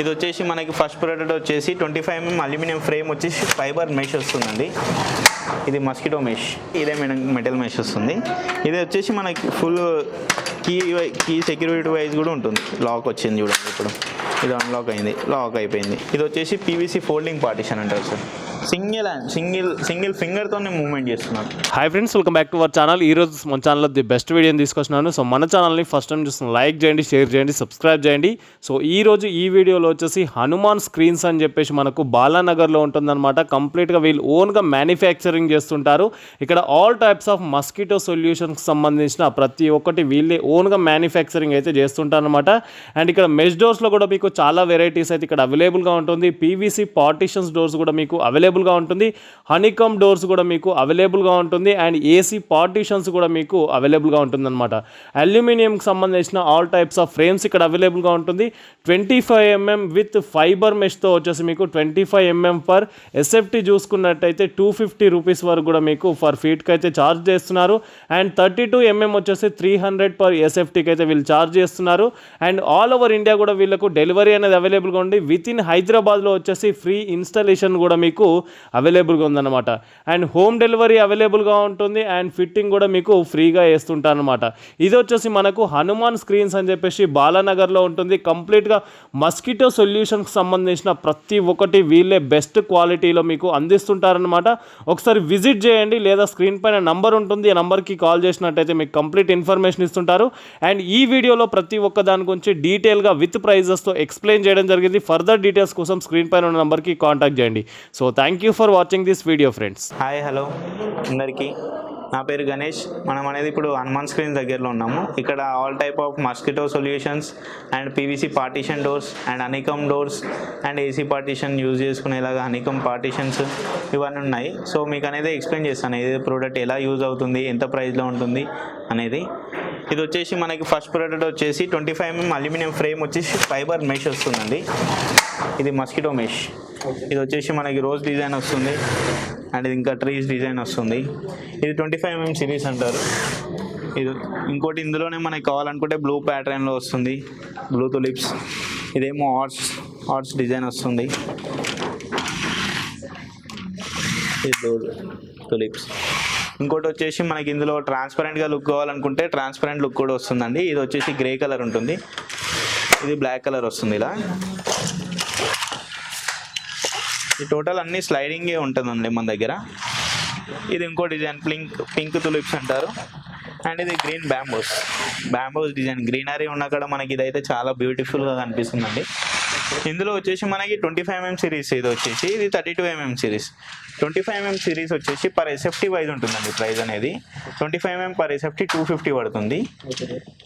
ఇది వచ్చేసి మనకి ఫస్ట్ ప్రోడక్ట్ వచ్చేసి twenty five MM aluminium frame వచ్చేసి ఫైబర్ మెష్ వస్తుందండి. ఇది మస్కిటో మెష్ ఇదే మెటల్ మెష్ వస్తుంది. ఇది వచ్చేసి మనకి full key key security wise కూడా ఉంటుంది. లాక్ వచ్చింది చూడండి ఇప్పుడు. ఇది అన్లాక్ అయింది. లాక్ అయిపోయింది. ఇది వచ్చేసి పీవీసీ ఫోల్డింగ్ పార్టీషన్ అంటారు sir. Single and single single ఫింగర్తోనే movement చేస్తున్నాను hi friends welcome back to our channel ఈ రోజు మన ఛానల్లో ది బెస్ట్ వీడియోని తీసుకొచ్చినాను. సో మన ఛానల్ని ఫస్ట్ టైం చూస్తున్న లైక్ చేయండి షేర్ చేయండి సబ్స్క్రైబ్ చేయండి. సో ఈ రోజు ఈ వీడియోలో వచ్చేసి హనుమాన్ స్క్రీన్స్ అని చెప్పేసి మనకు బాలానగర్లో ఉంటుందన్నమాట. కంప్లీట్గా వీళ్ళు ఓన్గా మ్యానుఫ్యాక్చరింగ్ చేస్తుంటారు. ఇక్కడ ఆల్ టైప్స్ ఆఫ్ మస్కిటో సొల్యూషన్కి సంబంధించిన ప్రతి ఒక్కటి వీళ్ళే ఓన్గా మ్యానుఫ్యాక్చరింగ్ అయితే చేస్తుంటారనమాట అండ్ ఇక్కడ మెష్ డోర్స్లో కూడా మీకు చాలా వెరైటీస్ అయితే ఇక్కడ అవైలబుల్గా ఉంటుంది. పీవీసీ పార్టీషన్స్ డోర్స్ కూడా మీకు అవైలబుల్ అవైలబుల్గా ఉంటుంది. హనీకమ్ డోర్స్ కూడా మీకు అవైలబుల్గా ఉంటుంది. అండ్ ఏసీ పార్టీషన్స్ కూడా మీకు అవైలబుల్గా ఉంటుంది అనమాట అల్యూమినియంకి సంబంధించిన ఆల్ టైప్స్ ఆఫ్ ఫ్రేమ్స్ ఇక్కడ అవైలబుల్గా ఉంటుంది. Twenty five MM with fibre మెష్తో వచ్చేసి మీకు twenty five MM per SFT చూసుకున్నట్టయితే టూ ఫిఫ్టీ రూపీస్ వరకు కూడా మీకు ఫర్ ఫీట్కి అయితే ఛార్జ్ చేస్తున్నారు. అండ్ థర్టీ టూ ఎంఎం వచ్చేసి త్రీ హండ్రెడ్ పర్ ఎస్ఎఫ్టీకి అయితే వీళ్ళు ఛార్జ్ చేస్తున్నారు. అండ్ ఆల్ ఓవర్ ఇండియా కూడా వీళ్ళకు డెలివరీ అనేది అవైలబుల్గా ఉంది. విత్ ఇన్ హైదరాబాద్లో వచ్చేసి ఫ్రీ ఇన్స్టాలేషన్ కూడా మీకు అవైలబుల్గా ఉందన్నమాట. అండ్ హోమ్ డెలివరీ అవైలబుల్గా ఉంటుంది అండ్ ఫిట్టింగ్ కూడా మీకు ఫ్రీగా వేస్తుంటారనమాట ఇది వచ్చేసి మనకు హనుమాన్ స్క్రీన్స్ అని చెప్పేసి బాలానగర్లో ఉంటుంది. కంప్లీట్గా మస్కిటో సొల్యూషన్కి సంబంధించిన ప్రతి ఒక్కటి వీళ్ళే బెస్ట్ క్వాలిటీలో మీకు అందిస్తుంటారనమాట ఒకసారి విజిట్ చేయండి లేదా స్క్రీన్ పైన నంబర్ ఉంటుంది. ఆ నంబర్కి కాల్ చేసినట్టయితే మీకు కంప్లీట్ ఇన్ఫర్మేషన్ ఇస్తుంటారు. అండ్ ఈ వీడియోలో ప్రతి ఒక్క దాని గురించి డీటెయిల్గా విత్ ప్రైజెస్తో ఎక్స్ప్లెయిన్ చేయడం జరిగింది. ఫర్దర్ డీటెయిల్స్ కోసం స్క్రీన్ పైన ఉన్న నంబర్కి కాంటాక్ట్ చేయండి. So thank thank you for watching this video friends hi hello అందరికీ నా పేరు గణేష్. మనం అనేది ఇప్పుడు హనుమాన్ స్క్రీన్ దగ్గరలో ఉన్నాము. ఇక్కడ all type of mosquito solutions and PVC partition doors and honeycomb doors and AC partition use చేసుకునేలాగా అనికమ్ పార్టీషన్స్ ఇవన్నీ ఉన్నాయి. సో మీకు అనేది ఎక్స్ప్లెయిన్ చేస్తాను. ఇది ప్రోడక్ట్ ఎలా యూజ్ అవుతుంది ఎంత ప్రైస్లో ఉంటుంది అనేది. ఇది వచ్చేసి మనకి ఫస్ట్ ప్రోడక్ట్ వచ్చేసి twenty five MM aluminium frame వచ్చేసి ఫైబర్ మెష్ వస్తుందండి. ఇది మస్కిటో మెష్. ఇది వచ్చేసి మనకి రోజ్ డిజైన్ వస్తుంది. అండ్ ఇది ఇంకా ట్రీస్ డిజైన్ వస్తుంది. ఇది ట్వంటీ ఫైవ్ ఎంఎం సిరీస్ అంటారు. ఇది ఇంకోటి ఇందులోనే మనకి కావాలనుకుంటే బ్లూ ప్యాటర్న్లో వస్తుంది. Blue tulips. ఇదేమో ఆర్ట్స్ ఆర్ట్స్ డిజైన్ వస్తుంది. ఇది బ్లూ తులిప్స్. ఇంకోటి వచ్చేసి మనకి ఇందులో ట్రాన్స్పరెంట్గా లుక్ కావాలనుకుంటే ట్రాన్స్పరెంట్ లుక్ కూడా వస్తుందండి. ఇది వచ్చేసి గ్రే కలర్ ఉంటుంది. ఇది బ్లాక్ కలర్ వస్తుంది ఇలా. ఈ టోటల్ అన్ని స్లైడింగే ఉంటుందండి మన దగ్గర. ఇది ఇంకో డిజైన్ పింక్ పింక్ తులిప్స్ అంటారు. అండ్ ఇది green bamboos. Bamboos design. Greenery ఉన్న కూడా మనకి ఇదైతే చాలా బ్యూటిఫుల్గా కనిపిస్తుందండి. ఇందులో వచ్చేసి మనకి ట్వంటీ ఫైవ్ ఎంఎం సిరీస్ ఇది వచ్చేసి ఇది thirty two MM series twenty five MM series వచ్చేసి పర్ ఎస్ఎఫ్టీ వైజ్ ఉంటుందండి ప్రైస్ అనేది. Twenty five MM per SFT two fifty పడుతుంది.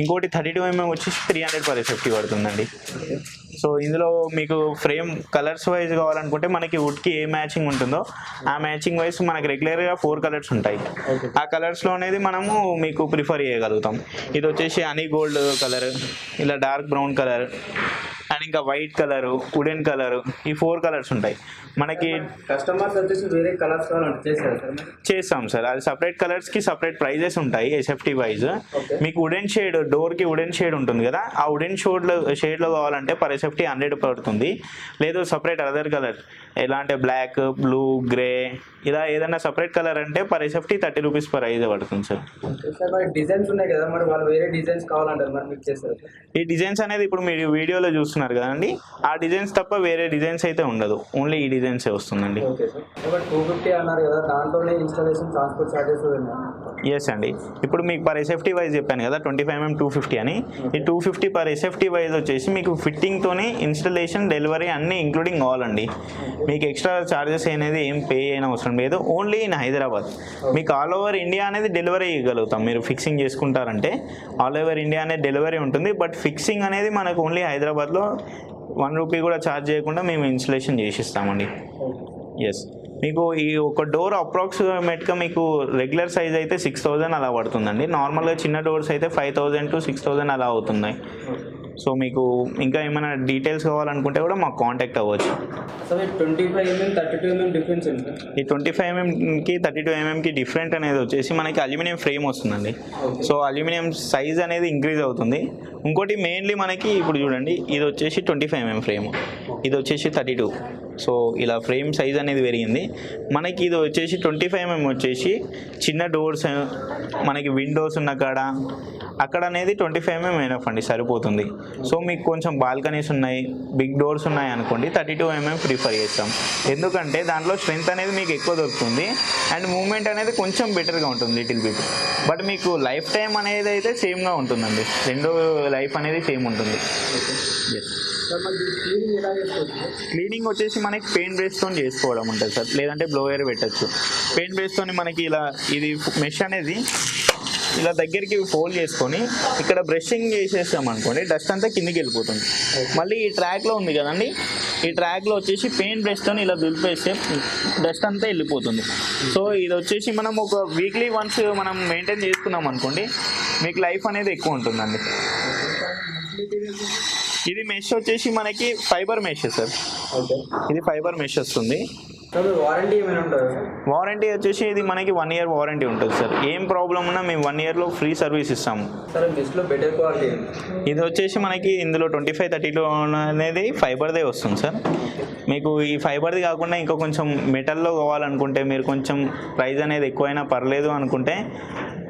ఇంకోటి థర్టీ టూ ఎంఎం వచ్చేసి త్రీ హండ్రెడ్ పర్ ఎస్ఎఫ్టీ పడుతుందండి. సో ఇందులో మీకు ఫ్రేమ్ కలర్స్ వైజ్ కావాలనుకుంటే మనకి వుడ్కి ఏ మ్యాచింగ్ ఉంటుందో ఆ మ్యాచింగ్ వైజ్ మనకి రెగ్యులర్గా ఫోర్ కలర్స్ ఉంటాయి. ఆ కలర్స్లో అనేది మనము మీకు ప్రిఫర్ చేయగలుగుతాం. ఇది వచ్చేసి హనీ గోల్డ్ కలర్ ఇలా డార్క్ బ్రౌన్ కలర్ అండ్ ఇంకా వైట్ కలర్ వుడెన్ కలర్ ఈ ఫోర్ కలర్స్ ఉంటాయి. మనకి కస్టమర్స్ వచ్చేసి వేరే కలర్స్? చేస్తాం సార్. అది సపరేట్ కలర్స్కి సపరేట్ ప్రైజెస్ ఉంటాయి ఎస్ఎఫ్టీ వైజ్ మీకు వుడెన్ షేడ్ డోర్కి వుడెన్ షేడ్ ఉంటుంది కదా ఆ వుడెన్ షేడ్లో షేడ్లో కావాలంటే పర్ ఎస్ఎఫ్టీ హండ్రెడ్ పడుతుంది. లేదు సపరేట్ అదర్ కలర్ ఎలా అంటే బ్లాక్ బ్లూ గ్రే ఇలా ఏదైనా సపరేట్ కలర్ అంటే per SFT thirty rupees per eyes పడుతుంది సార్. డిజైన్స్ ఉన్నాయి కదా మరి వాళ్ళు వేరే డిజైన్స్ కావాలంటారు మరి మీకు చేస్తారు. ఈ డిజైన్స్ అనేది ఇప్పుడు మీరు వీడియోలో చూస్తున్నారు కదండి. ఆ డిజైన్స్ తప్ప వేరే డిజైన్స్ అయితే ఉండదు. ఓన్లీ ఈ డిజైన్సే వస్తుందండి. ఎస్ అండి. ఇప్పుడు మీకు పర్ ఎస్ఎఫ్టీ వైజ్ చెప్పాను కదా twenty five MM two fifty అని. ఈ two fifty per SFT wise వచ్చేసి మీకు ఫిట్టింగ్తోనే ఇన్స్టలేషన్ డెలివరీ అన్నీ ఇంక్లూడింగ్ కావాలండి మీకు ఎక్స్ట్రా ఛార్జెస్ అనేది ఏం పే అయిన అవసరం లేదు. ఓన్లీ ఇన్ హైదరాబాద్ మీకు ఆల్ ఓవర్ ఇండియా అనేది డెలివరీ ఇవ్వగలుగుతాం. మీరు ఫిక్సింగ్ చేసుకుంటారంటే ఆల్ ఓవర్ ఇండియా అనేది డెలివరీ ఉంటుంది. బట్ ఫిక్సింగ్ అనేది మనకు ఓన్లీ హైదరాబాద్లో వన్ రూపీ కూడా ఛార్జ్ చేయకుండా మేము ఇన్స్టలేషన్ చేసిస్తామండి. ఎస్ మీకు ఈ ఒక డోర్ అప్రాక్సిమేట్గా మీకు రెగ్యులర్ సైజ్ అయితే సిక్స్ థౌజండ్ అలా పడుతుందండి. నార్మల్గా చిన్న డోర్స్ అయితే five thousand to six thousand అలా అవుతున్నాయి. సో మీకు ఇంకా ఏమైనా డీటెయిల్స్ కావాలనుకుంటే కూడా మాకు కాంటాక్ట్ అవ్వచ్చు. ఈ ట్వంటీ ఫైవ్ ఎంఎంకి థర్టీ టూ ఎంఎంకి డిఫరెంట్ అనేది వచ్చేసి మనకి అల్యూమినియం ఫ్రేమ్ వస్తుందండి. సో అల్యూమినియం సైజ్ అనేది ఇంక్రీజ్ అవుతుంది. ఇంకోటి మెయిన్లీ మనకి ఇప్పుడు చూడండి ఇది వచ్చేసి ట్వంటీ ఫైవ్ ఎంఎం ఫ్రేమ్ ఇది వచ్చేసి థర్టీ టూ సో ఇలా ఫ్రేమ్ సైజ్ అనేది పెరిగింది. మనకి ఇది వచ్చేసి ట్వంటీ ఫైవ్ ఎంఎం వచ్చేసి చిన్న డోర్స్ మనకి విండోస్ ఉన్న కాడ. అక్కడ అనేది ట్వంటీ ఫైవ్ ఎంఎం ఎనఫ్ అండి సరిపోతుంది. సో మీకు కొంచెం బాల్కనీస్ ఉన్నాయి బిగ్ డోర్స్ ఉన్నాయి అనుకోండి థర్టీ టూ ఎంఎం ప్రిఫర్ చేస్తాం. ఎందుకంటే దాంట్లో స్ట్రెంత్ అనేది మీకు ఎక్కువ దొరుకుతుంది. అండ్ మూమెంట్ అనేది కొంచెం బెటర్గా ఉంటుంది లిటిల్ బిట్. బట్ మీకు లైఫ్ టైం అనేది అయితే సేమ్గా ఉంటుందండి. రెండో లైఫ్ అనేది సేమ్ ఉంటుంది. ఎస్ క్లీనింగ్ వచ్చేసి మనకి పెయింట్ బ్రష్తో చేసుకోవడం ఉంటుంది సార్. లేదంటే బ్లోయర్ పెట్టచ్చు. పెయింట్ బ్రష్తో మనకి ఇలా ఇది మెష్ అనేది ఇలా దగ్గరికి ఫోల్డ్ చేసుకొని ఇక్కడ బ్రషింగ్ చేసేసాం అనుకోండి డస్ట్ అంతా కిందికి వెళ్ళిపోతుంది. మళ్ళీ ఈ ట్రాక్లో ఉంది కదండి ఈ ట్రాక్లో వచ్చేసి పెయింట్ బ్రష్తో ఇలా దులిపేస్తే డస్ట్ అంతా వెళ్ళిపోతుంది. సో ఇది వచ్చేసి మనం ఒక వీక్లీ వన్స్ మనం మెయింటైన్ చేసుకున్నాం అనుకోండి మీకు లైఫ్ అనేది ఎక్కువ ఉంటుందండి. ఇది మెష్ వచ్చేసి మనకి ఫైబర్ మెష్ సార్. ఇది ఫైబర్ మెష్ వస్తుంది. వారంటీ వచ్చేసి ఇది మనకి వన్ ఇయర్ వారంటీ ఉంటుంది సార్. ఏం ప్రాబ్లం ఉన్నా మేము వన్ ఇయర్లో ఫ్రీ సర్వీస్ ఇస్తాము. సార్ దిస్లో బెటర్ క్వాలిటీ ఇది వచ్చేసి మనకి ఇందులో ట్వంటీ ఫైవ్ థర్టీ టూ అనేది ఫైబర్దే వస్తుంది సార్. మీకు ఈ ఫైబర్ది కాకుండా ఇంకా కొంచెం మెటల్లో కావాలనుకుంటే మీరు కొంచెం ప్రైస్ అనేది ఎక్కువైనా పర్లేదు అనుకుంటే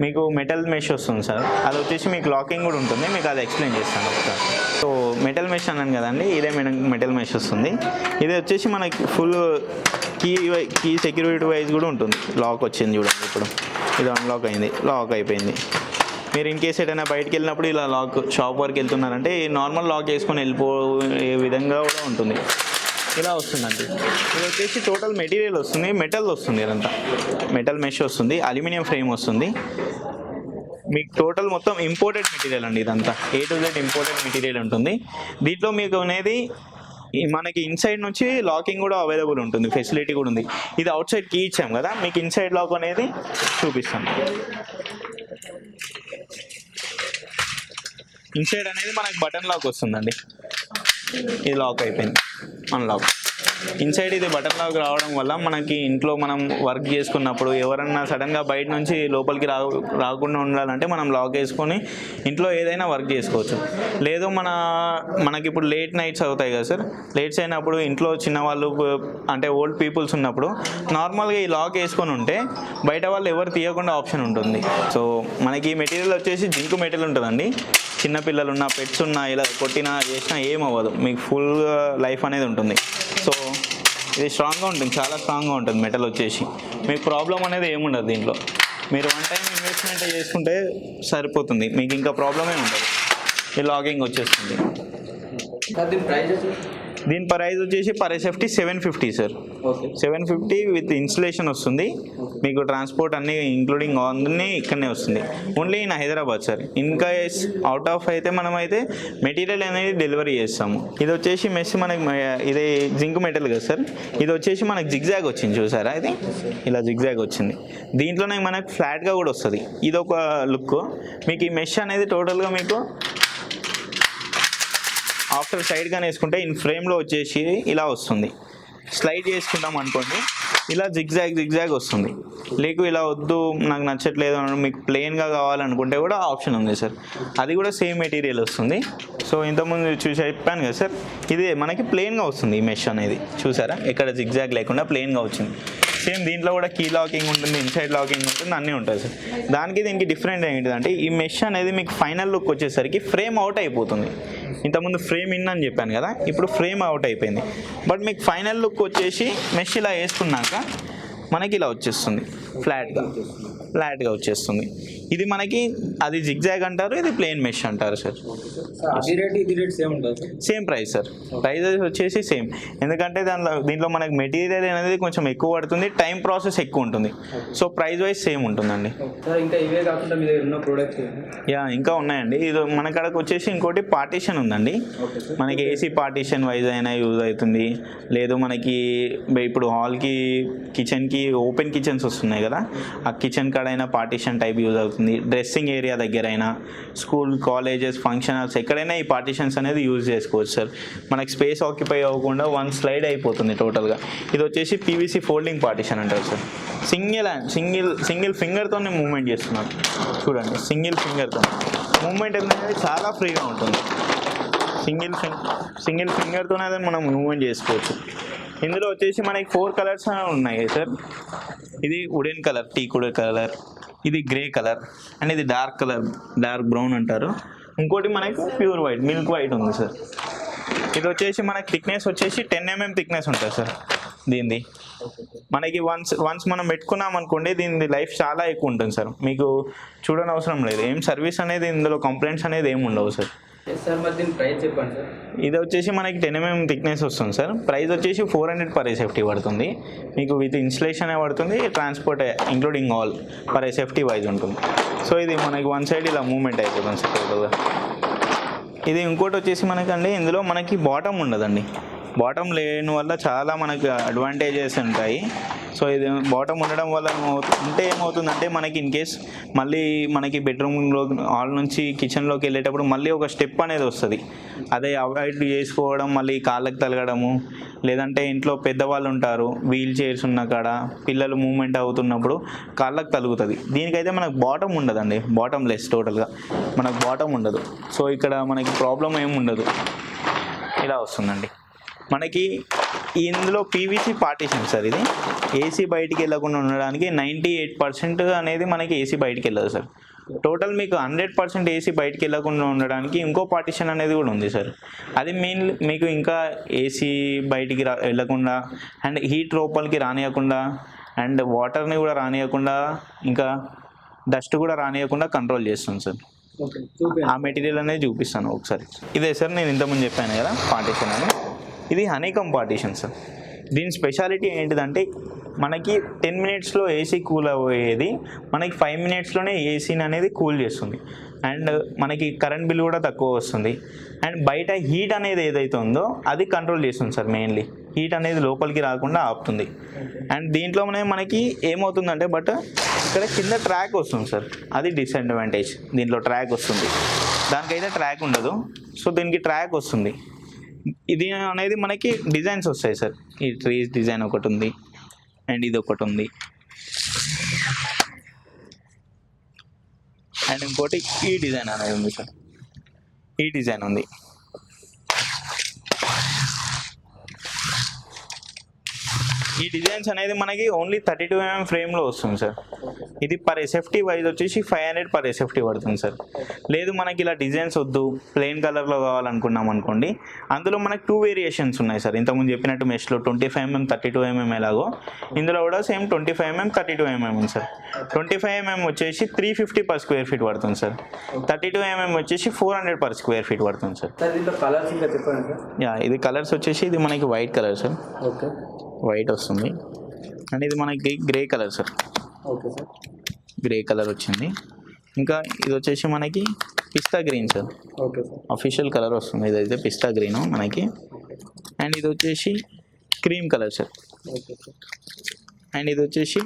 మీకు మెటల్ మెష్ వస్తుంది సార్. అది వచ్చేసి మీకు లాకింగ్ కూడా ఉంటుంది. మీకు అది ఎక్స్ప్లెయిన్ చేస్తాను ఒకసారి. సో మెటల్ మెష్ అన్నాను కదండి ఇదే మెటల్ మెష్ వస్తుంది. ఇది వచ్చేసి మనకి full key key security wise కూడా ఉంటుంది. లాక్ వచ్చింది చూడండి ఇప్పుడు. ఇది అన్లాక్ అయింది. లాక్ అయిపోయింది. మీరు ఇన్ కేస్ ఏదైనా బయటకు వెళ్ళినప్పుడు ఇలా లాక్ షాప్ వరకు వెళ్తున్నారంటే నార్మల్ లాక్ వేసుకొని వెళ్ళిపోయే విధంగా కూడా ఉంటుంది. ఇలా వస్తుందండి. ఇది వచ్చేసి టోటల్ మెటీరియల్ వస్తుంది మెటల్ వస్తుంది ఇదంతా. మెటల్ మెష్ వస్తుంది అల్యూమినియం ఫ్రేమ్ వస్తుంది. మీకు టోటల్ మొత్తం ఇంపోర్టెడ్ మెటీరియల్ అండి ఇదంతా. A to Z imported material ఉంటుంది. దీంట్లో మీకు అనేది మనకి ఇన్సైడ్ నుంచి లాకింగ్ కూడా అవైలబుల్ ఉంటుంది ఫెసిలిటీ కూడా ఉంది. ఇది అవుట్ సైడ్ కీ ఇచ్చాం కదా మీకు ఇన్సైడ్ లాక్ అనేది చూపిస్తాం. ఇన్సైడ్ అనేది మనకి బటన్ లాక్ వస్తుందండి. ఇది లాక్ అయిపోయింది. అన్లాక్ ఇన్సైడ్ ఇది బటన్ లాక్ రావడం వల్ల మనకి ఇంట్లో మనం వర్క్ చేసుకున్నప్పుడు ఎవరన్నా సడన్గా బయట నుంచి లోపలికి రా రాకుండా ఉండాలంటే మనం లాక్ వేసుకొని ఇంట్లో ఏదైనా వర్క్ చేసుకోవచ్చు. లేదు మన మనకి ఇప్పుడు లేట్ నైట్స్ అవుతాయి కదా సార్ లేట్స్ అయినప్పుడు ఇంట్లో చిన్నవాళ్ళు అంటే ఓల్డ్ పీపుల్స్ ఉన్నప్పుడు నార్మల్గా ఈ లాక్ వేసుకొని ఉంటే బయట వాళ్ళు ఎవరు తీయకుండా ఆప్షన్ ఉంటుంది. సో మనకి ఈ మెటీరియల్ వచ్చేసి జింక్ మెటీరియల్ ఉంటుందండి. చిన్నపిల్లలు ఉన్న పెట్స్ ఉన్నా ఇలా కొట్టినా చేసినా ఏం అవ్వదు మీకు ఫుల్ లైఫ్ అనేది ఉంటుంది. సో ఇది స్ట్రాంగ్గా ఉంటుంది. చాలా స్ట్రాంగ్గా ఉంటుంది మెటల్ వచ్చేసి. మీకు ప్రాబ్లం అనేది ఏముండదు దీంట్లో. మీరు వన్ టైం ఇన్వెస్ట్మెంట్ చేసుకుంటే సరిపోతుంది. మీకు ఇంకా ప్రాబ్లమే ఉండదు. ఈ లాగింగ్ వచ్చేస్తుంది. దీని ప్రైస్ వచ్చేసి per safety seven fifty sir seven fifty with installation వస్తుంది. మీకు ట్రాన్స్పోర్ట్ అన్ని ఇంక్లూడింగ్ అన్నీ ఇక్కడనే వస్తుంది. ఓన్లీ ఇన్ హైదరాబాద్ సార్ ఇంకా అవుట్ ఆఫ్ అయితే మనం అయితే మెటీరియల్ అనేది డెలివరీ చేస్తాము. ఇది వచ్చేసి మెస్ మనకి ఇది జింక్ మెటల్ కదా సార్ ఇది వచ్చేసి మనకి జిగ్జాగ్ వచ్చింది చూసారా ఇది? ఇలా జిగ్జాగ్ వచ్చింది. దీంట్లోనే మనకి ఫ్లాట్గా కూడా వస్తుంది. ఇది ఒక లుక్. మీకు ఈ మెష్ అనేది టోటల్గా మీకు ఆఫ్టర్ సైడ్గానే వేసుకుంటే ఇన్ ఫ్రేమ్లో వచ్చేసి ఇలా వస్తుంది. స్లైడ్ చేసుకుంటాం అనుకోండి. ఇలా జిగ్జాగ్ జిగ్జాగ్ వస్తుంది. లేకు ఇలా వద్దు నాకు నచ్చట్లేదు అని మీకు ప్లెయిన్గా కావాలనుకుంటే కూడా ఆప్షన్ ఉంది సార్. అది కూడా సేమ్ మెటీరియల్ వస్తుంది. సో ఇంతకుముందు చూసి చెప్పాను కదా సార్ ఇది మనకి ప్లెయిన్గా వస్తుంది ఈ మెష్ అనేది. చూసారా? ఎక్కడ జిగ్జాగ్ లేకుండా ప్లెయిన్గా వచ్చింది. సేమ్ దీంట్లో కూడా కీ లాకింగ్ ఉంటుంది ఇన్సైడ్ లాకింగ్ ఉంటుంది అన్నీ ఉంటాయి సార్. దానికి దీనికి డిఫరెంట్ ఏంటిదంటే ఈ మెష్ అనేది మీకు ఫైనల్ లుక్ వచ్చేసరికి ఫ్రేమ్ అవుట్ అయిపోతుంది. ఇంతకుముందు ఫ్రేమ్ ఇన్ అని చెప్పాను కదా ఇప్పుడు ఫ్రేమ్ అవుట్ అయిపోయింది. బట్ మీకు ఫైనల్ లుక్ వచ్చేసి మెష్ ఇలా వేసుకున్నాక మనకి ఇలా వచ్చేస్తుంది. ఫ్లాట్గా ఫ్లాట్గా వచ్చేస్తుంది. ఇది మనకి అది జిగ్జాగ్ అంటారు ఇది ప్లేన్ మెష్ అంటారు sir. Same price sir. Prices వచ్చేసి సేమ్. ఎందుకంటే దానిలో దీంట్లో మనకి మెటీరియల్ అనేది కొంచెం ఎక్కువ పడుతుంది టైం ప్రాసెస్ ఎక్కువ ఉంటుంది. సో ప్రైస్ వైజ్ సేమ్ ఉంటుందండి. యా ఇంకా ఉన్నాయండి. ఇది మన కాడకు వచ్చేసి ఇంకోటి పార్టీషన్ ఉందండి. మనకి ఏసీ పార్టీషన్ వైజ్ అయినా యూజ్ అవుతుంది. లేదు మనకి ఇప్పుడు హాల్కి కిచెన్కి ఓపెన్ కిచెన్స్ వస్తున్నాయి. కదా. ఆ కిచెన్ కాడైనా పార్టీషన్ టైప్ యూజ్ అవుతుంది. డ్రెస్సింగ్ ఏరియా దగ్గర అయినా స్కూల్ కాలేజెస్ ఫంక్షన్ హాల్స్ ఎక్కడైనా ఈ పార్టీషన్స్ అనేది యూజ్ చేసుకోవచ్చు సార్ మనకి స్పేస్ ఆక్యుపై అవ్వకుండా వన్ స్లైడ్ అయిపోతుంది టోటల్గా ఇది వచ్చేసి పీవీసీ ఫోల్డింగ్ పార్టీషన్ అంటారు sir single hand single single ఫింగర్తోనే movement చేస్తున్నాను చూడండి సింగిల్ ఫింగర్తో మూమెంట్ అనేది చాలా ఫ్రీగా ఉంటుంది. సింగిల్ ఫింగ్ సింగిల్ ఫింగర్తోనే మనం మూమెంట్ చేసుకోవచ్చు. ఇందులో వచ్చేసి మనకి ఫోర్ కలర్స్ ఉన్నాయి సార్. ఇది వుడెన్ కలర్ టీ కుడే కలర్ ఇది గ్రే కలర్ అండ్ ఇది డార్క్ కలర్ డార్క్ బ్రౌన్ అంటారు. ఇంకోటి మనకి ప్యూర్ వైట్ మిల్క్ వైట్ ఉంది సార్. ఇది వచ్చేసి మనకి థిక్నెస్ వచ్చేసి టెన్ ఎంఎం థిక్నెస్ ఉంటుంది సార్ దీనిది. మనకి వన్స్ వన్స్ మనం పెట్టుకున్నాం అనుకోండి దీని లైఫ్ చాలా ఎక్కువ ఉంటుంది సార్. మీకు చూడనవసరం లేదు. ఏం సర్వీస్ అనేది ఇందులో కంప్లైంట్స్ అనేది ఏమి ఉండవు సార్. ఇది వచ్చేసి మనకి టెన్ ఎంఎం థిక్నెస్ వస్తుంది సార్ ప్రైస్ వచ్చేసి ఫోర్ హండ్రెడ్ పర్ సేఫ్టీ పడుతుంది. మీకు విత్ ఇన్స్టలేషన్ పడుతుంది transport including all per safety wise ఉంటుంది. సో ఇది మనకి వన్ సైడ్ ఇలా మూవ్మెంట్ అయిపోతుంది సార్ టోటల్గా ఇది ఇంకోటి వచ్చేసి మనకండి ఇందులో మనకి బాటమ్ ఉండదండి. బాటమ్ లేని వల్ల చాలా మనకి అడ్వాంటేజెస్ ఉంటాయి. సో ఇది బాటమ్ ఉండడం వల్ల ఉంటే ఏమవుతుందంటే మనకి ఇన్ కేస్ మళ్ళీ మనకి బెడ్రూమ్లో హాల్ నుంచి కిచెన్లోకి వెళ్ళేటప్పుడు మళ్ళీ ఒక స్టెప్ అనేది వస్తుంది. అదే అవాయిడ్ చేసుకోవడం మళ్ళీ కాళ్ళకి తలగడము లేదంటే ఇంట్లో పెద్దవాళ్ళు ఉంటారు వీల్ చైర్స్ ఉన్న కాడ పిల్లలు మూమెంట్ అవుతున్నప్పుడు కాళ్ళకు తలుగుతుంది. దీనికైతే మనకు బాటమ్ ఉండదండి బాటమ్ లెస్ టోటల్గా మనకు బాటమ్ ఉండదు. సో ఇక్కడ మనకి ప్రాబ్లం ఏమి ఉండదు. ఇలా వస్తుందండి. మనకి ఇందులో పీవీసీ పార్టీషన్ సార్ ఇది. ఏసీ బయటికి వెళ్ళకుండా ఉండడానికి నైంటీ ఎయిట్ పర్సెంట్ అనేది మనకి ఏసీ బయటికి వెళ్ళదు సార్. టోటల్ మీకు హండ్రెడ్ పర్సెంట్ ఏసీ బయటికి వెళ్ళకుండా ఉండడానికి ఇంకో పార్టీషన్ అనేది కూడా ఉంది సార్. అది మెయిన్ మీకు ఇంకా ఏసీ బయటికి రా వెళ్ళకుండా అండ్ హీట్ లోపలికి రానియకుండా అండ్ వాటర్ని కూడా రానియకుండా ఇంకా డస్ట్ కూడా రానియకుండా కంట్రోల్ చేస్తుంది సార్. ఆ మెటీరియల్ అనేది చూపిస్తాను ఒకసారి. ఇదే సార్ నేను ఇంతకుముందు చెప్పాను కదా పార్టీషన్ అని. ఇది హనీకమ్ పార్టీషన్ సార్ దీని స్పెషాలిటీ ఏంటిదంటే మనకి టెన్ మినిట్స్లో ఏసీ కూల్ అయ్యేది మనకి ఫైవ్ మినిట్స్లోనే ఏసీని అనేది కూల్ చేస్తుంది. అండ్ మనకి కరెంట్ బిల్ కూడా తక్కువ వస్తుంది. అండ్ బయట హీట్ అనేది ఏదైతే ఉందో అది కంట్రోల్ చేస్తుంది సార్ మెయిన్లీ హీట్ అనేది లోపలికి రాకుండా ఆపుతుంది. అండ్ దీంట్లోనే మనకి ఏమవుతుందంటే బట్ ఇక్కడ కింద ట్రాక్ వస్తుంది సార్. అది డిసడ్వాంటేజ్ దీంట్లో ట్రాక్ వస్తుంది. దానికైతే ట్రాక్ ఉండదు. సో దీనికి ట్రాక్ వస్తుంది. ఇది అనేది మనకి డిజైన్స్ వస్తాయి సార్. ఈ ట్రీస్ డిజైన్ ఒకటి ఉంది. అండ్ ఇది ఒకటి ఉంది. అండ్ ఇంకోటి ఈ డిజైన్ అనేది ఉంది సార్. ఈ డిజైన్ ఉంది. ఈ డిజైన్స్ అనేది మనకి ఓన్లీ థర్టీ టూ ఎంఎం ఫ్రేమ్లో వస్తుంది సార్ ఇది పర్ ఎస్ఎఫ్టీ వైజ్ వచ్చేసి ఫైవ్ హండ్రెడ్ పర్ ఎస్ఎఫ్టీ పడుతుంది సార్ లేదు మనకి ఇలా డిజైన్స్ వద్దు ప్లెయిన్ కలర్లో కావాలనుకున్నాం అనుకోండి అందులో మనకి టూ వేరియేషన్స్ ఉన్నాయి సార్ ఇంతకుముందు చెప్పినట్టు మెష్లో twenty five MM thirty two MM ఎలాగో ఇందులో కూడా same twenty five mm thirty two mm ఉంది సార్ ట్వంటీ ఫైవ్ ఎంఎం వచ్చేసి three fifty per square feet పడుతుంది సార్ థర్టీ టూ ఎంఎం వచ్చేసి four hundred per square feet పడుతుంది sir yeah ఇది colours వచ్చేసి ఇది మనకి white colour sir okay white వస్తుంది. అండ్ ఇది మనకి grey colour sir. Okay sir. Grey colour వచ్చింది. ఇంకా ఇది వచ్చేసి మనకి పిస్తా green sir. Okay sir. Official colour వస్తుంది. ఇదైతే పిస్తా గ్రీన్ మనకి. అండ్ ఇది వచ్చేసి cream colour sir. Okay sir. And ఇది వచ్చేసి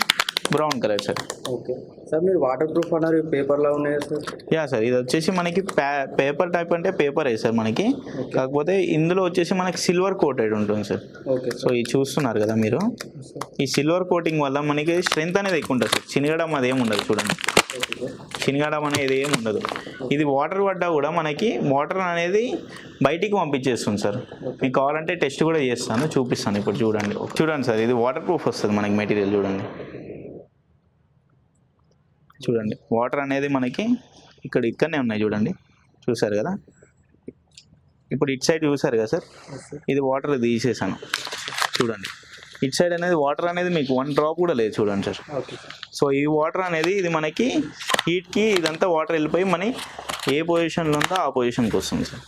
brown colour sir. Okay. Sir మీరు వాటర్ ప్రూఫ్ అన్నారు పేపర్లా ఉన్నాయి సార్? యా సార్ ఇది వచ్చేసి మనకి పే పేపర్ టైప్ అంటే పేపరే సార్ మనకి. కాకపోతే ఇందులో వచ్చేసి మనకి సిల్వర్ కోటెడ్ ఉంటుంది సార్. ఓకే సో ఇది చూస్తున్నారు కదా మీరు. ఈ సిల్వర్ కోటింగ్ వల్ల మనకి స్ట్రెంత్ అనేది ఎక్కువ ఉంటుంది సార్. చినగడం అది ఏమి ఉండదు చూడండి. చినగడం అనేది ఏమి ఉండదు. ఇది వాటర్ పడ్డా కూడా మనకి వాటర్ అనేది బయటికి పంపించేస్తుంది సార్. మీకు కావాలంటే టెస్ట్ కూడా చేస్తాను చూపిస్తాను ఇప్పుడు చూడండి. చూడండి సార్ ఇది వాటర్ ప్రూఫ్ వస్తుంది మనకి మెటీరియల్ చూడండి. చూడండి. వాటర్ అనేది మనకి ఇక్కడ ఇక్కడనే ఉన్నాయి చూడండి. చూసారు కదా? ఇప్పుడు ఇటు సైడ్ చూసారు కదా సార్? ఇది వాటర్ తీసేసాను. చూడండి. ఇటు సైడ్ అనేది వాటర్ అనేది మీకు వన్ డ్రాప్ కూడా లేదు చూడండి సార్. సో ఈ వాటర్ అనేది ఇది మనకి హీట్కి ఇదంతా వాటర్ వెళ్ళిపోయి మన ఏ పొజిషన్లో ఉందో ఆ పొజిషన్కి వస్తుంది సార్.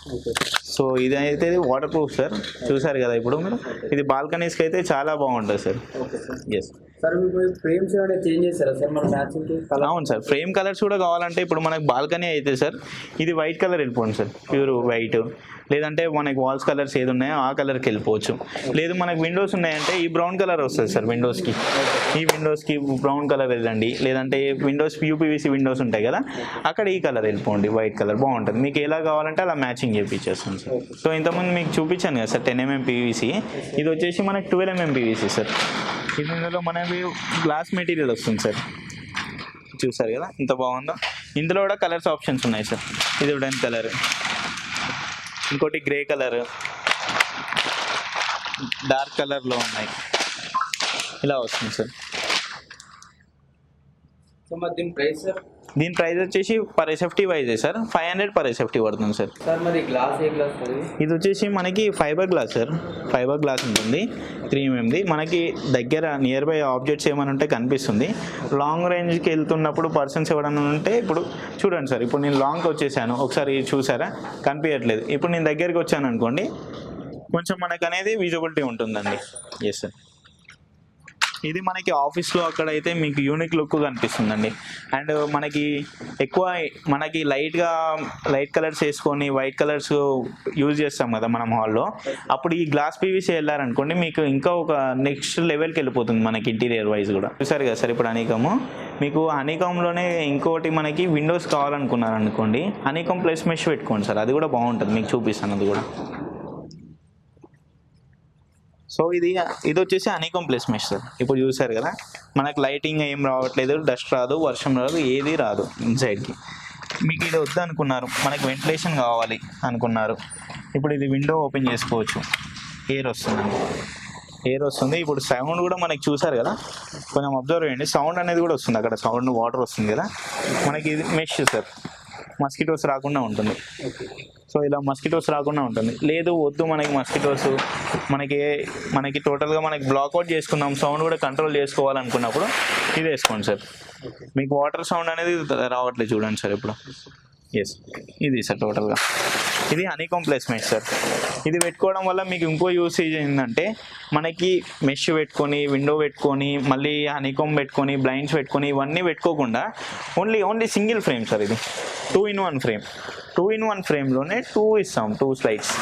సో ఇది అయితే వాటర్ ప్రూఫ్ సార్ చూసారు కదా ఇప్పుడు మీరు? ఇది బాల్కనీస్కి అయితే చాలా బాగుంటుంది సార్ ఎస్ సార్ మీకు ఫ్రేమ్స్ ఏమైనా చేంజ్ చేస్తారా సార్ మన మ్యాచింగ్కి కలర్ అవును సార్ ఫ్రేమ్ కలర్స్ కూడా కావాలంటే ఇప్పుడు మనకి బాల్కనీ అయితే సార్ ఇది వైట్ కలర్ వెళ్ళిపోండి సార్ ప్యూర్ వైట్. లేదంటే మనకి వాల్స్ కలర్స్ ఏది ఉన్నాయో ఆ కలర్కి వెళ్ళిపోవచ్చు. లేదు మనకి విండోస్ ఉన్నాయంటే ఈ బ్రౌన్ కలర్ వస్తుంది సార్ విండోస్కి. ఈ విండోస్కి బ్రౌన్ కలర్ వెళ్ళండి. లేదంటే విండోస్ యూపీవీసీ విండోస్ ఉంటాయి కదా అక్కడ ఈ కలర్ వెళ్ళిపోండి వైట్ కలర్ బాగుంటుంది. మీకు ఎలా కావాలంటే అలా మ్యాచింగ్ చేయించేస్తాం సార్. సో ఇంతకుముందు మీకు చూపించాను కదా సార్ టెన్ ఎంఎం పీవీసీ ఇది వచ్చేసి మనకి ట్వెల్వ్ ఎంఎం పీవీసీ సార్. ఇది ఇందులో మనకి గ్లాస్ మెటీరియల్ వస్తుంది సార్. చూసారు కదా? ఇంత బాగుందో? ఇందులో కూడా కలర్స్ ఆప్షన్స్ ఉన్నాయి సార్. ఇది వుడెన్ కలర్ ఇంకోటి గ్రే కలర్ డార్క్ కలర్లో ఉన్నాయి. ఇలా వస్తుంది సార్. సో మరి దీని ప్రైస్ సార్ దీని ప్రైస్ వచ్చేసి per SFT yj sir? Five hundred per SFT పడుతుంది సార్. సార్ మరి గ్లాస్ ఏ గ్లాస్ ఇది? వచ్చేసి మనకి fibre glass sir. Fibre glass ఉంటుంది. త్రీ ఎంఎంది మనకి దగ్గర నియర్ బై ఆబ్జెక్ట్స్ ఏమైనా ఉంటే కనిపిస్తుంది. లాంగ్ రేంజ్కి వెళ్తున్నప్పుడు పర్సన్స్ ఎవరైనా ఉంటే ఇప్పుడు చూడండి సార్. ఇప్పుడు నేను లాంగ్కి వచ్చేసాను. ఒకసారి చూసారా? కనిపించట్లేదు. ఇప్పుడు నేను దగ్గరికి వచ్చాను అనుకోండి కొంచెం మనకు అనేది విజిబిలిటీ ఉంటుందండి. ఎస్ సార్ ఇది మనకి ఆఫీస్లో అక్కడ అయితే మీకు యూనిక్ లుక్ కనిపిస్తుందండి. అండ్ మనకి ఎక్కువ మనకి లైట్గా లైట్ కలర్స్ వేసుకొని వైట్ కలర్స్ యూజ్ చేస్తాం కదా మనం హాల్లో. అప్పుడు ఈ గ్లాస్ పీవీసీ వెళ్ళారనుకోండి మీకు ఇంకా ఒక నెక్స్ట్ లెవెల్కి వెళ్ళిపోతుంది మనకి ఇంటీరియర్ వైజ్ కూడా. చూసారు కదా సార్ ఇప్పుడు అనేకము? మీకు అనేకంలోనే ఇంకోటి మనకి విండోస్ కావాలనుకున్నారు అనుకోండి అనేకం ప్లస్ మెష్ పెట్టుకోండి సార్. అది కూడా బాగుంటుంది. మీకు చూపిస్తాను అది కూడా. సో ఇది ఇది వచ్చేసి హనీకామ్ ప్లస్ మెష్ సార్ ఇప్పుడు చూసారు కదా మనకు లైటింగ్ ఏం రావట్లేదు డస్ట్ రాదు వర్షం రాదు ఏది రాదు ఇన్సైడ్కి మీకు ఇది వద్దు అనుకున్నారు మనకు వెంటిలేషన్ కావాలి అనుకున్నారు. ఇప్పుడు ఇది విండో ఓపెన్ చేసుకోవచ్చు. ఎయిర్ వస్తుంది ఎయిర్ వస్తుంది. ఇప్పుడు సౌండ్ కూడా మనకి చూసారు కదా కొంచెం అబ్జర్వ్ చేయండి. సౌండ్ అనేది కూడా వస్తుంది అక్కడ సౌండ్ వాటర్ వస్తుంది కదా. మనకి ఇది మెష్ సార్ మస్కిటోస్ రాకుండా ఉంటుంది. సో ఇలా మస్కిటోస్ రాకుండా ఉంటుంది. లేదు వద్దు మనకి మస్కిటోస్. మనకి మనకి టోటల్గా మనకి బ్లాక్అవుట్ చేసుకుందాం. సౌండ్ కూడా కంట్రోల్ చేసుకోవాలనుకున్నప్పుడు ఇది వేసుకోండి సార్. మీకు వాటర్ సౌండ్ అనేది రావట్లేదు చూడండి సార్ ఇప్పుడు. ఎస్ ఇది సార్ టోటల్గా. ఇది హనీ కాంప్లెక్స్ మెష్ సార్ ఇది పెట్టుకోవడం వల్ల మీకు ఇంకో యూసేజ్ ఏంటంటే మనకి మెష్ పెట్టుకొని విండో పెట్టుకొని మళ్ళీ హనీకామ్ పెట్టుకొని బ్లైండ్స్ పెట్టుకొని ఇవన్నీ పెట్టుకోకుండా only only single frame sir ఇది. Two in one frame two in one ఫ్రేమ్లోనే two ఇస్తాం టూ స్లైడ్స్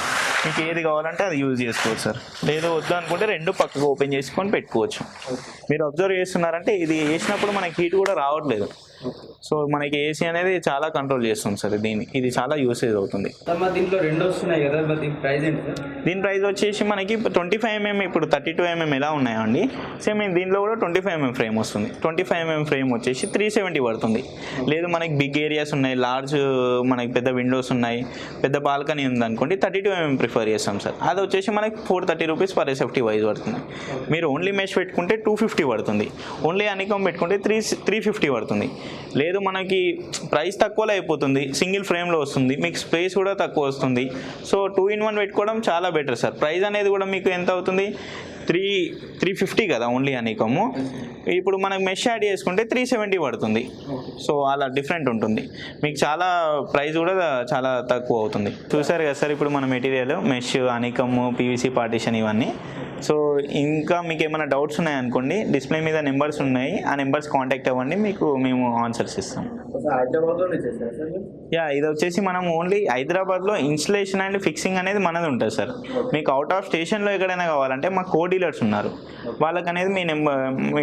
మీకు ఏది కావాలంటే అది యూజ్ చేసుకోవచ్చు సార్ లేదు వద్దు అనుకుంటే రెండు పక్కకు ఓపెన్ చేసుకొని పెట్టుకోవచ్చు. మీరు అబ్జర్వ్ చేస్తున్నారంటే ఇది వేసినప్పుడు మనకి హీట్ కూడా రావట్లేదు. సో మనకి ఏసీ అనేది చాలా కంట్రోల్ చేస్తుంది సార్ దీన్ని. ఇది చాలా యూసేజ్ అవుతుంది. దీంట్లో రెండు వస్తున్నాయి కదా ప్రైస్ దీని ప్రైస్ వచ్చేసి మనకి ట్వంటీ ఫైవ్ ఎంఎం ఇప్పుడు థర్టీ టూ ఎంఎం ఎలా ఉన్నాయో అండి సేమ్ దీంట్లో కూడా ట్వంటీ ఫైవ్ ఎంఎం ఫ్రేమ్ వస్తుంది. ట్వంటీ ఫైవ్ ఎంఎం ఫ్రేమ్ వచ్చేసి త్రీ సెవెంటీ పడుతుంది. లేదు మనకి బిగ్ ఏరియాస్ ఉన్నాయి లార్జ్ మనకి పెద్ద విండోస్ ఉన్నాయి పెద్ద బాల్కనీ ఉంది అనుకోండి థర్టీ టూ ఎంఎం ప్రిఫర్ చేస్తాం సార్. అది వచ్చేసి మనకి four thirty rupees per safety wise పడుతుంది. మీరు ఓన్లీ మెష్ పెట్టుకుంటే టూ ఫిఫ్టీ పడుతుంది. ఓన్లీ అనికమ్ పెట్టుకుంటే త్రీ త్రీ ఫిఫ్టీ పడుతుంది. లేదు మనకి ప్రైస్ తక్కువలో అయిపోతుంది సింగిల్ ఫ్రేమ్లో వస్తుంది మీకు స్పేస్ కూడా తక్కువ వస్తుంది. సో టూ ఇన్ వన్ పెట్టుకోవడం చాలా బెటర్ సార్ ప్రైస్ అనేది కూడా మీకు ఎంత అవుతుంది? త్రీ త్రీ ఫిఫ్టీ కదా ఓన్లీ అనికము. ఇప్పుడు మనకు మెష్ యాడ్ చేసుకుంటే త్రీ సెవెంటీ పడుతుంది. సో అలా డిఫరెంట్ ఉంటుంది. మీకు చాలా ప్రైస్ కూడా చాలా తక్కువ అవుతుంది. చూసారు కదా సార్ ఇప్పుడు మన material mesh honeycomb PVC partition ఇవన్నీ. సో ఇంకా మీకు ఏమైనా డౌట్స్ ఉన్నాయనుకోండి డిస్ప్లే మీద నెంబర్స్ ఉన్నాయి. ఆ నెంబర్స్ కాంటాక్ట్ అవ్వండి మీకు మేము ఆన్సర్స్ ఇస్తాం? యా ఇది వచ్చేసి మనం ఓన్లీ హైదరాబాద్లో ఇన్స్టలేషన్ అండ్ ఫిక్సింగ్ అనేది మనది ఉంటుంది సార్. మీకు అవుట్ ఆఫ్ స్టేషన్లో ఎక్కడైనా కావాలంటే మా కో డీలర్స్ ఉన్నారు. వాళ్ళకి అనేది మీ నెంబర్ మీ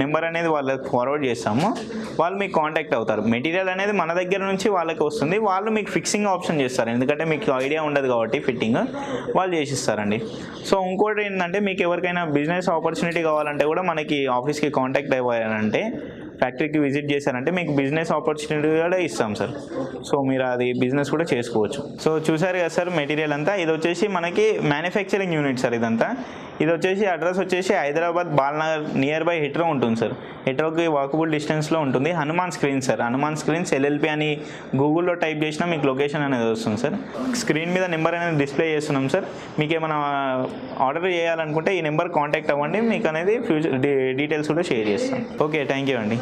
నెంబర్ అనేది వాళ్ళకి ఫార్వర్డ్ చేస్తాము. వాళ్ళు మీకు కాంటాక్ట్ అవుతారు. మెటీరియల్ అనేది మన దగ్గర నుంచి వాళ్ళకి వస్తుంది. వాళ్ళు మీకు ఫిక్సింగ్ ఆప్షన్ చేస్తారు. ఎందుకంటే మీకు ఐడియా ఉండదు కాబట్టి ఫిట్టింగ్ వాళ్ళు చేసిస్తారండి. సో ఇంకోటి ఏంటంటే మీకు ఎవరికైనా బిజినెస్ ఆపర్చునిటీ కావాలంటే కూడా మనకి ఆఫీస్కి కాంటాక్ట్ అయ్యారంటే ఫ్యాక్టరీకి విజిట్ చేశారంటే మీకు బిజినెస్ ఆపర్చునిటీ కూడా ఇస్తాం సార్. సో మీరు అది బిజినెస్ కూడా చేసుకోవచ్చు. సో చూసారు కదా సార్ మెటీరియల్ అంతా. ఇది వచ్చేసి మనకి మ్యానుఫ్యాక్చరింగ్ యూనిట్ సార్ ఇదంతా. ఇది వచ్చేసి అడ్రస్ వచ్చేసి హైదరాబాద్ బాల్నగర్ నియర్ బై హెట్రో ఉంటుంది సార్. హెట్రోకి వాకబుల్ డిస్టెన్స్లో ఉంటుంది. Hanuman screen sir. Hanuman screens LLP అని గూగుల్లో టైప్ చేసినా మీకు లొకేషన్ అనేది వస్తుంది సార్. స్క్రీన్ మీద నెంబర్ అనేది డిస్ప్లే చేస్తున్నాం సార్. మీకు ఏమైనా ఆర్డర్ చేయాలనుకుంటే ఈ నెంబర్ కాంటాక్ట్ అవ్వండి. మీకు అనేది ఫ్యూచర్ డీటెయిల్స్ కూడా షేర్ చేస్తాం. ఓకే థ్యాంక్ యూ అండి.